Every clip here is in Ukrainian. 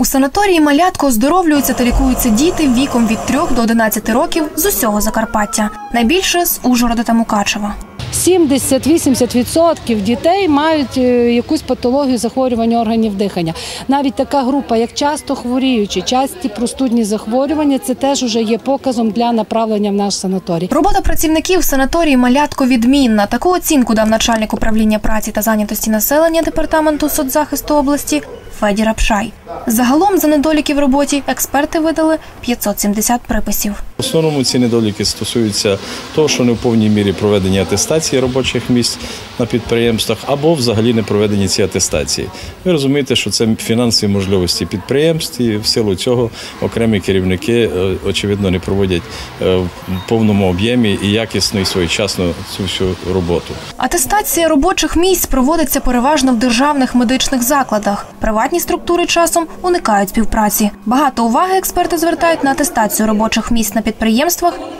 У санаторії Малятко оздоровлюються та лікуються діти віком від 3 до 11 років з усього Закарпаття. Найбільше з Ужгорода та Мукачева. 70-80% дітей мають е, якусь патологію захворювання органів дихання. Навіть така група, як часто хворіючі, часті простудні захворювання, це теж уже є показом для направлення в наш санаторій. Робота працівників санаторії Малятко відмінна. Таку оцінку дав начальник управління праці та зайнятості населення департаменту соцзахисту області Федір Апшай. Загалом за недоліки в роботі експерти видали 570 приписів. В основному ці недоліки стосуються того, що не в повній мірі проведені атестації робочих місць на підприємствах або взагалі не проведені ці атестації. Ви розумієте, що це фінансові можливості підприємств, і в силу цього окремі керівники е, очевидно не проводять е, в повному об'ємі і якісно і своєчасно цю всю роботу. Атестація робочих місць проводиться переважно в державних медичних закладах. Приватні структури часом уникають співпраці. Багато уваги експерти звертають на атестацію робочих місць на підприємствах,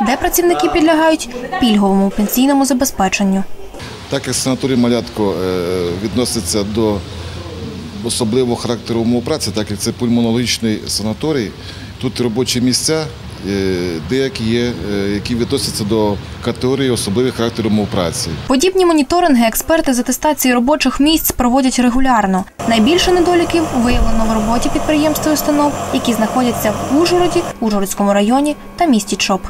де працівники підлягають пільговому пенсійному забезпеченню. Так як санаторій Малятко е, відноситься до особливого характеру умов праці, так як це пульмонологічний санаторій, тут робочі місця деякі є, е, які відносяться до категорії особливих характерів мов праці. Подібні моніторинги експерти з атестації робочих місць проводять регулярно. Найбільше недоліків виявлено в роботі підприємств і установ, які знаходяться в Ужгороді, Ужгородському районі та місті Чоп.